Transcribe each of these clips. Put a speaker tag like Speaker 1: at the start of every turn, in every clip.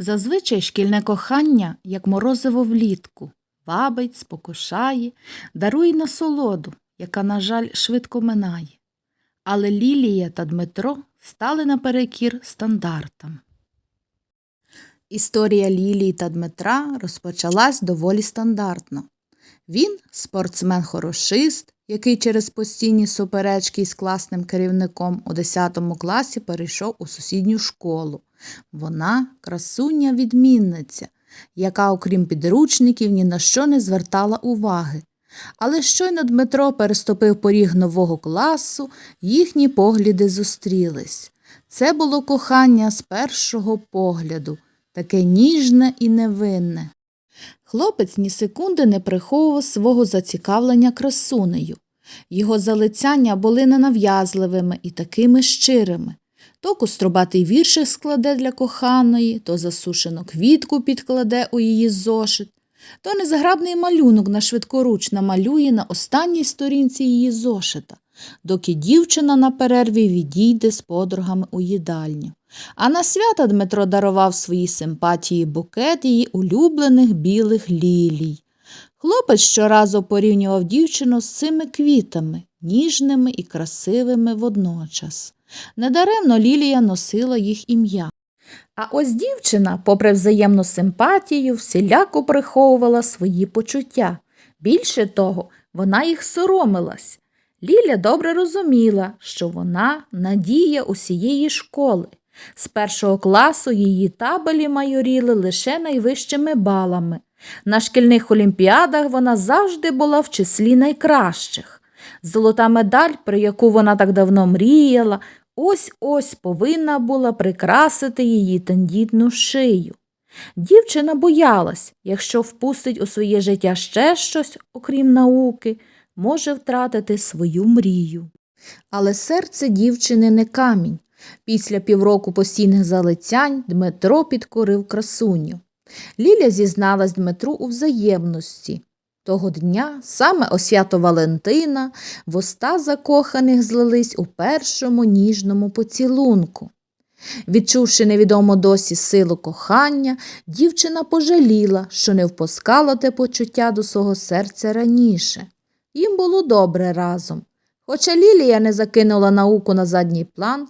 Speaker 1: Зазвичай шкільне кохання, як морозиво влітку, вабить, спокушає, дарує насолоду, яка, на жаль, швидко минає. Але Лілія та Дмитро стали наперекір стандартам. Історія Лілії та Дмитра розпочалась доволі стандартно. Він спортсмен-хорошист, який через постійні суперечки із класним керівником у 10 класі перейшов у сусідню школу. Вона красуня відмінниця, яка, окрім підручників, ні на що не звертала уваги. Але щойно Дмитро переступив поріг нового класу, їхні погляди зустрілись. Це було кохання з першого погляду, таке ніжне і невинне. Хлопець ні секунди не приховував свого зацікавлення красунею. Його залицяння були ненав'язливими і такими щирими. То кострубатий віршик складе для коханої, то засушену квітку підкладе у її зошит, то незграбний малюнок на швидкоруч намалює на останній сторінці її зошита, доки дівчина на перерві відійде з подругами у їдальню. А на свята Дмитро дарував свої симпатії букет її улюблених білих лілій. Хлопець щоразу порівнював дівчину з цими квітами, ніжними і красивими водночас. Недаремно Лілія носила їх ім'я. А ось дівчина, попри взаємну симпатію, всіляко приховувала свої почуття. Більше того, вона їх соромилась. Ліля добре розуміла, що вона надія усієї школи. З першого класу її табелі майоріли лише найвищими балами. На шкільних олімпіадах вона завжди була в числі найкращих. Золота медаль, про яку вона так давно мріяла, ось ось повинна була прикрасити її тендітну шию. Дівчина боялась, якщо впустить у своє життя ще щось, окрім науки, може втратити свою мрію. Але серце дівчини не камінь. Після півроку постійних залицянь Дмитро підкорив красуню. Ліля зізналась Дмитру у взаємності. Того дня, саме о свято Валентина, вуста закоханих злились у першому ніжному поцілунку. Відчувши невідомо досі силу кохання, дівчина пожаліла, що не впускала те почуття до свого серця раніше. Їм було добре разом. Хоча Лілія не закинула науку на задній план,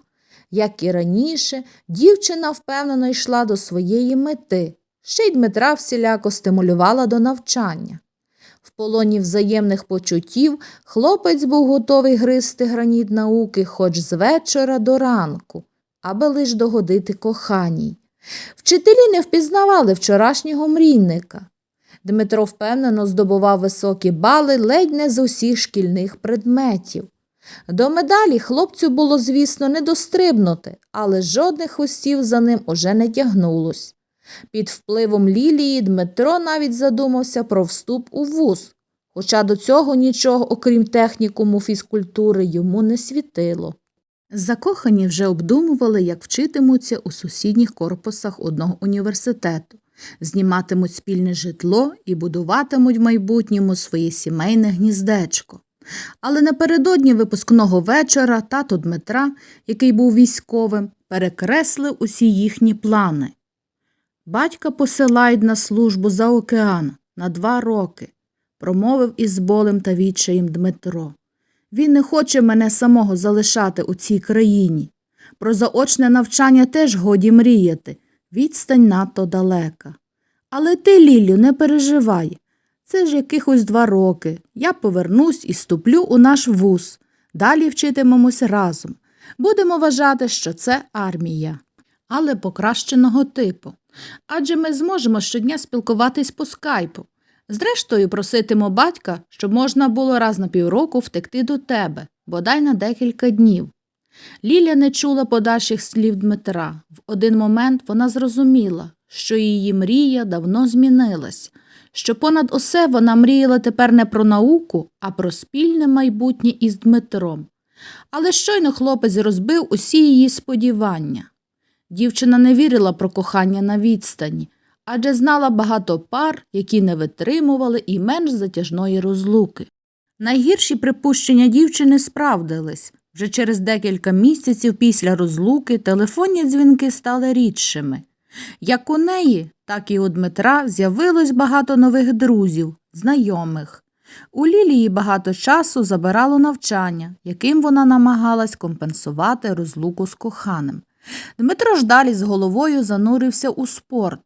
Speaker 1: як і раніше, дівчина впевнено йшла до своєї мети, ще й Дмитра всіляко стимулювала до навчання. В полоні взаємних почуттів хлопець був готовий гризти граніт науки хоч з вечора до ранку, аби лиш догодити коханій. Вчителі не впізнавали вчорашнього мрійника. Дмитро впевнено здобував високі бали ледь не з усіх шкільних предметів. До медалі хлопцю було, звісно, не дострибнути, але жодних хвостів за ним уже не тягнулось. Під впливом Лілії Дмитро навіть задумався про вступ у вуз, хоча до цього нічого, окрім технікуму фізкультури, йому не світило. Закохані вже обдумували, як вчитимуться у сусідніх корпусах одного університету, зніматимуть спільне житло і будуватимуть в майбутньому своє сімейне гніздечко. Але напередодні випускного вечора тато Дмитра, який був військовим, перекреслив усі їхні плани. Батька посилають на службу за океан на два роки, промовив із болем та відчаєм Дмитро. Він не хоче мене самого залишати у цій країні. Про заочне навчання теж годі мріяти, відстань надто далека. Але ти, Лілю, не переживай. Це ж якихось два роки. Я повернусь і ступлю у наш вуз. Далі вчитимемось разом. Будемо вважати, що це армія, але покращеного типу. Адже ми зможемо щодня спілкуватись по скайпу. Зрештою, проситимо батька, щоб можна було раз на півроку втекти до тебе, бодай на декілька днів. Ліля не чула подальших слів Дмитра. В один момент вона зрозуміла, що її мрія давно змінилась, що понад усе вона мріяла тепер не про науку, а про спільне майбутнє із Дмитром. Але щойно хлопець розбив усі її сподівання. Дівчина не вірила про кохання на відстані, адже знала багато пар, які не витримували і менш затяжної розлуки. Найгірші припущення дівчини справдились. Вже через декілька місяців після розлуки телефонні дзвінки стали рідшими. Як у неї, так і у Дмитра з'явилось багато нових друзів, знайомих. У Лілії багато часу забирало навчання, яким вона намагалась компенсувати розлуку з коханим. Дмитро ж далі з головою занурився у спорт.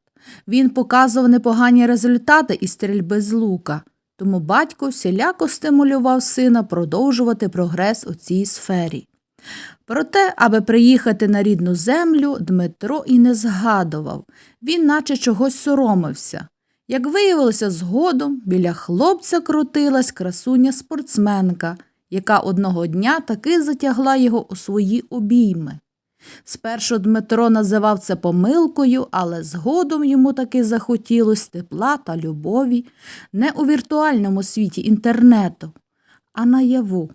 Speaker 1: Він показував непогані результати із стрільби з лука, тому батько всіляко стимулював сина продовжувати прогрес у цій сфері. Проте, аби приїхати на рідну землю, Дмитро і не згадував, він наче чогось соромився. Як виявилося згодом, біля хлопця крутилась красуня спортсменка, яка одного дня таки затягла його у свої обійми. Спершу Дмитро називав це помилкою, але згодом йому таки захотілось тепла та любові не у віртуальному світі інтернету, а наяву.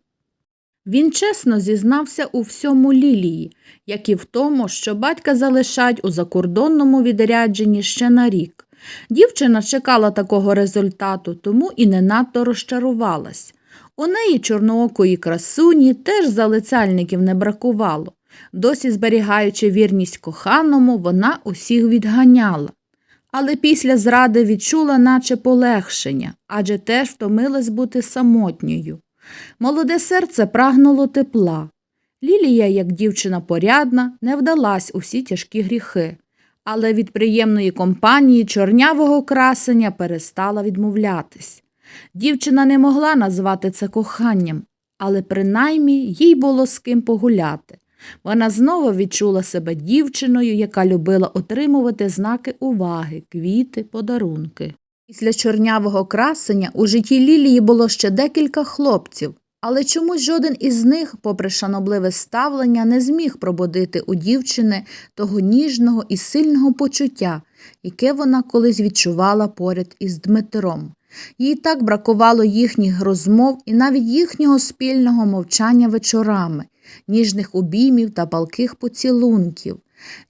Speaker 1: Він чесно зізнався у всьому Лілії, як і в тому, що батька залишать у закордонному відрядженні ще на рік. Дівчина чекала такого результату, тому і не надто розчарувалась. У неї чорноокої красуні теж залицяльників не бракувало. Досі зберігаючи вірність коханому, вона усіх відганяла. Але після зради відчула наче полегшення, адже теж втомилась бути самотньою. Молоде серце прагнуло тепла. Лілія, як дівчина порядна, не вдалась у всі тяжкі гріхи, але від приємної компанії чорнявого красення перестала відмовлятись. Дівчина не могла назвати це коханням, але принаймні їй було з ким погуляти. Вона знову відчула себе дівчиною, яка любила отримувати знаки уваги, квіти, подарунки. Після чорнявого красення у житті Лілії було ще декілька хлопців, але чомусь жоден із них, попри шанобливе ставлення, не зміг пробудити у дівчини того ніжного і сильного почуття, яке вона колись відчувала поряд із Дмитром. Їй так бракувало їхніх розмов і навіть їхнього спільного мовчання вечорами, ніжних обіймів та палких поцілунків.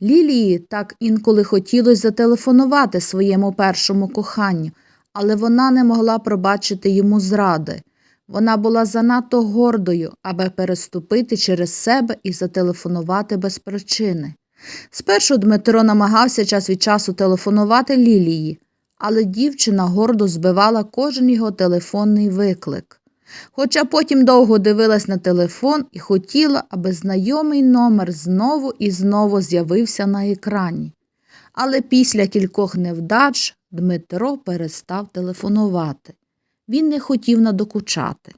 Speaker 1: Лілії так інколи хотілося зателефонувати своєму першому коханню, але вона не могла пробачити йому зради. Вона була занадто гордою, аби переступити через себе і зателефонувати без причини. Спершу Дмитро намагався час від часу телефонувати Лілії, але дівчина гордо збивала кожен його телефонний виклик. Хоча потім довго дивилась на телефон і хотіла, аби знайомий номер знову і знову з'явився на екрані. Але після кількох невдач Дмитро перестав телефонувати. Він не хотів надокучати.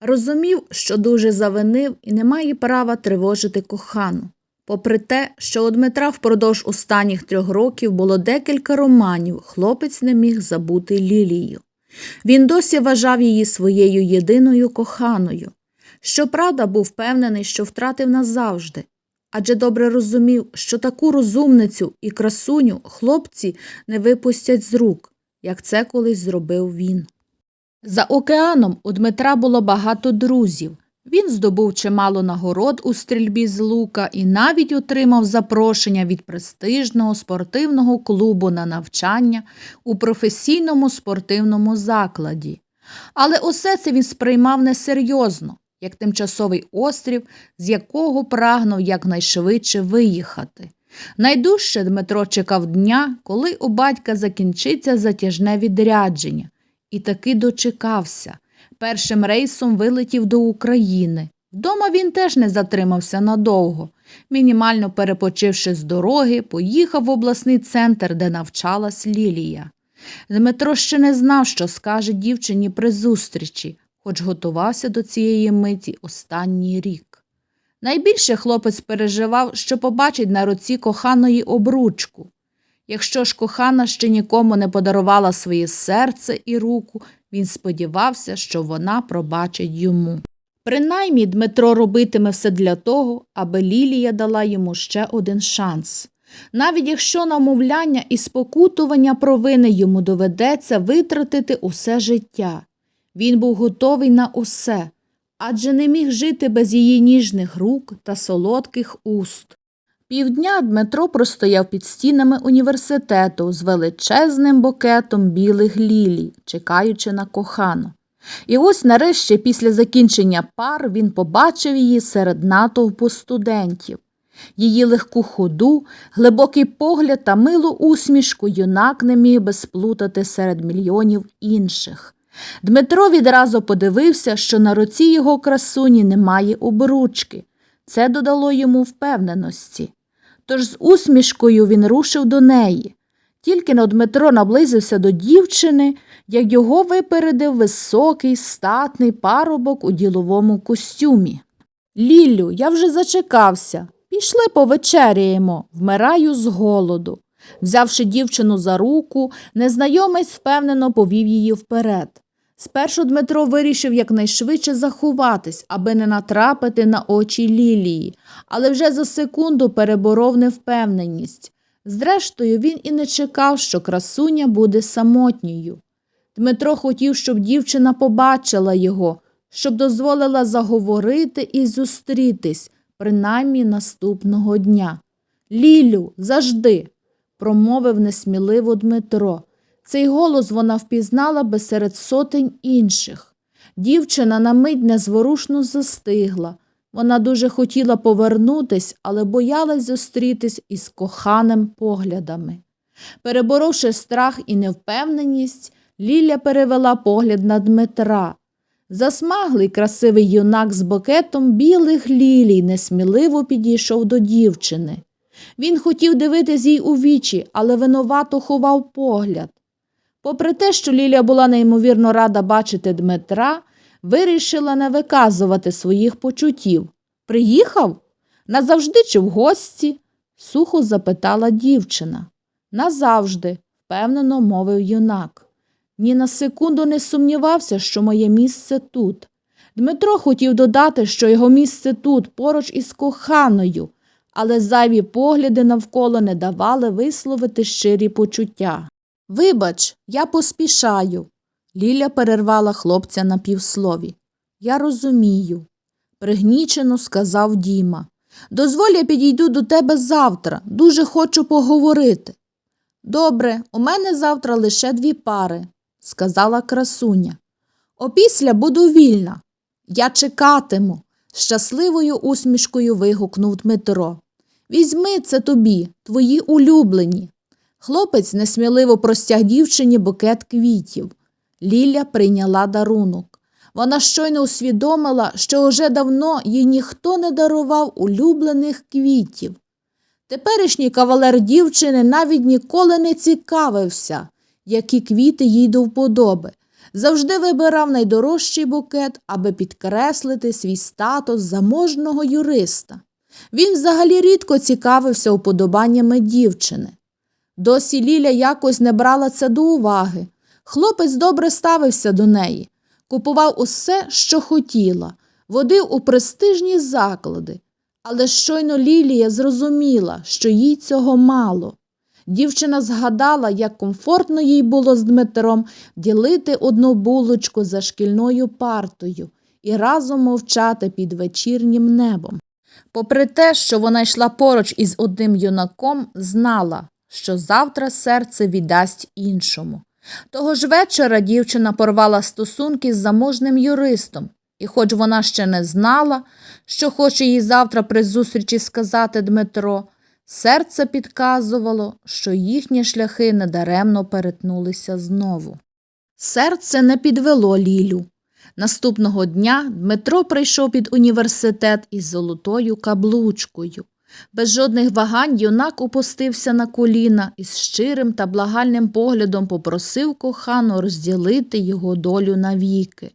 Speaker 1: Розумів, що дуже завинив і не має права тривожити кохану. Попри те, що у Дмитра впродовж останніх трьох років було декілька романів, хлопець не міг забути Лілію. Він досі вважав її своєю єдиною коханою. Щоправда, був впевнений, що втратив назавжди, адже добре розумів, що таку розумницю і красуню хлопці не випустять з рук, як це колись зробив він. За океаном у Дмитра було багато друзів. Він здобув чимало нагород у стрільбі з лука і навіть отримав запрошення від престижного спортивного клубу на навчання у професійному спортивному закладі. Але усе це він сприймав несерйозно, як тимчасовий острів, з якого прагнув якнайшвидше виїхати. Найдужче Дмитро чекав дня, коли у батька закінчиться затяжне відрядження, і таки дочекався. Першим рейсом вилетів до України. Вдома він теж не затримався надовго. Мінімально перепочивши з дороги, поїхав в обласний центр, де навчалась Лілія. Дмитро ще не знав, що скаже дівчині при зустрічі, хоч готувався до цієї миті останній рік. Найбільше хлопець переживав, що побачить на руці коханої обручку. Якщо ж кохана ще нікому не подарувала своє серце і руку, він сподівався, що вона пробачить йому. Принаймні Дмитро робитиме все для того, аби Лілія дала йому ще один шанс. Навіть якщо намовляння і спокутування провини йому доведеться витратити усе життя. Він був готовий на усе, адже не міг жити без її ніжних рук та солодких уст. Півдня Дмитро простояв під стінами університету з величезним букетом білих лілій, чекаючи на кохану. І ось нарешті, після закінчення пар, він побачив її серед натовпу студентів. Її легку ходу, глибокий погляд та милу усмішку юнак не міг би сплутати серед мільйонів інших. Дмитро відразу подивився, що на руці його красуні немає обручки. Це додало йому впевненості. Тож з усмішкою він рушив до неї. Тільки но Дмитро наблизився до дівчини, як його випередив високий, статний парубок у діловому костюмі. Лілю, я вже зачекався. Пішли повечеряємо, вмираю з голоду. Взявши дівчину за руку, незнайомець впевнено повів її вперед. Спершу Дмитро вирішив якнайшвидше заховатись, аби не натрапити на очі Лілії, але вже за секунду переборов невпевненість. Зрештою, він і не чекав, що красуня буде самотньою. Дмитро хотів, щоб дівчина побачила його, щоб дозволила заговорити і зустрітись, принаймні наступного дня. Лілю, завжди, промовив несміливо Дмитро. Цей голос вона впізнала би серед сотень інших. Дівчина на мить незворушно застигла. Вона дуже хотіла повернутись, але боялась зустрітись із коханим поглядами. Переборовши страх і невпевненість, Ліля перевела погляд на Дмитра. Засмаглий красивий юнак з букетом білих лілій несміливо підійшов до дівчини. Він хотів дивитись їй у вічі, але винувато ховав погляд. Попри те, що Ліля була неймовірно рада бачити Дмитра, вирішила не виказувати своїх почуттів. Приїхав? Назавжди чи в гості? сухо запитала дівчина. Назавжди, впевнено мовив юнак. Ні на секунду не сумнівався, що моє місце тут. Дмитро хотів додати, що його місце тут, поруч із коханою, але зайві погляди навколо не давали висловити щирі почуття. Вибач, я поспішаю. Ліля перервала хлопця на півслові. Я розумію, пригнічено сказав Діма. Дозволь, я підійду до тебе завтра. Дуже хочу поговорити. Добре, у мене завтра лише дві пари, сказала красуня. Опісля буду вільна. Я чекатиму, щасливою усмішкою вигукнув Дмитро. Візьми це тобі, твої улюблені. Хлопець несміливо простяг дівчині букет квітів. Ліля прийняла дарунок. Вона щойно усвідомила, що уже давно їй ніхто не дарував улюблених квітів. Теперішній кавалер дівчини навіть ніколи не цікавився, які квіти їй до вподоби. Завжди вибирав найдорожчий букет, аби підкреслити свій статус заможного юриста. Він взагалі рідко цікавився уподобаннями дівчини. Досі Ліля якось не брала це до уваги. Хлопець добре ставився до неї, купував усе, що хотіла, водив у престижні заклади. Але щойно Лілія зрозуміла, що їй цього мало. Дівчина згадала, як комфортно їй було з Дмитром ділити одну булочку за шкільною партою і разом мовчати під вечірнім небом. Попри те, що вона йшла поруч із одним юнаком, знала, що завтра серце віддасть іншому. Того ж вечора дівчина порвала стосунки з заможним юристом, і хоч вона ще не знала, що хоче їй завтра при зустрічі сказати Дмитро, серце підказувало, що їхні шляхи недаремно перетнулися знову. Серце не підвело Лілю. Наступного дня Дмитро прийшов під університет із золотою каблучкою. Без жодних вагань юнак опустився на коліна і з щирим та благальним поглядом попросив кохану розділити його долю навіки.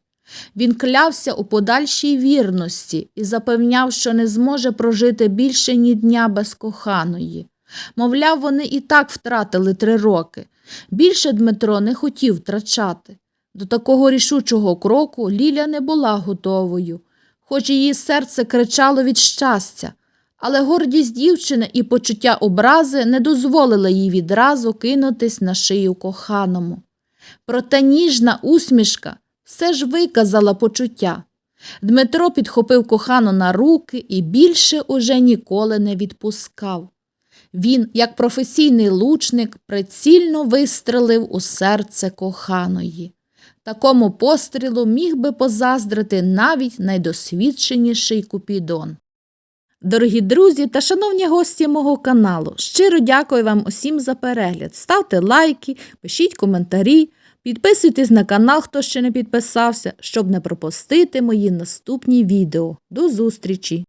Speaker 1: Він клявся у подальшій вірності і запевняв, що не зможе прожити більше ні дня без коханої. Мовляв, вони і так втратили три роки. Більше Дмитро не хотів втрачати. До такого рішучого кроку Ліля не була готовою, хоч її серце кричало від щастя, але гордість дівчини і почуття образи не дозволили їй відразу кинутись на шию коханому. Проте ніжна усмішка все ж виказала почуття. Дмитро підхопив кохану на руки і більше уже ніколи не відпускав. Він, як професійний лучник, прицільно вистрелив у серце коханої. Такому пострілу міг би позаздрити навіть найдосвідченіший Купідон. Дорогі друзі та шановні гості мого каналу, щиро дякую вам усім за перегляд. Ставте лайки, пишіть коментарі, підписуйтесь на канал, хто ще не підписався, щоб не пропустити мої наступні відео. До зустрічі!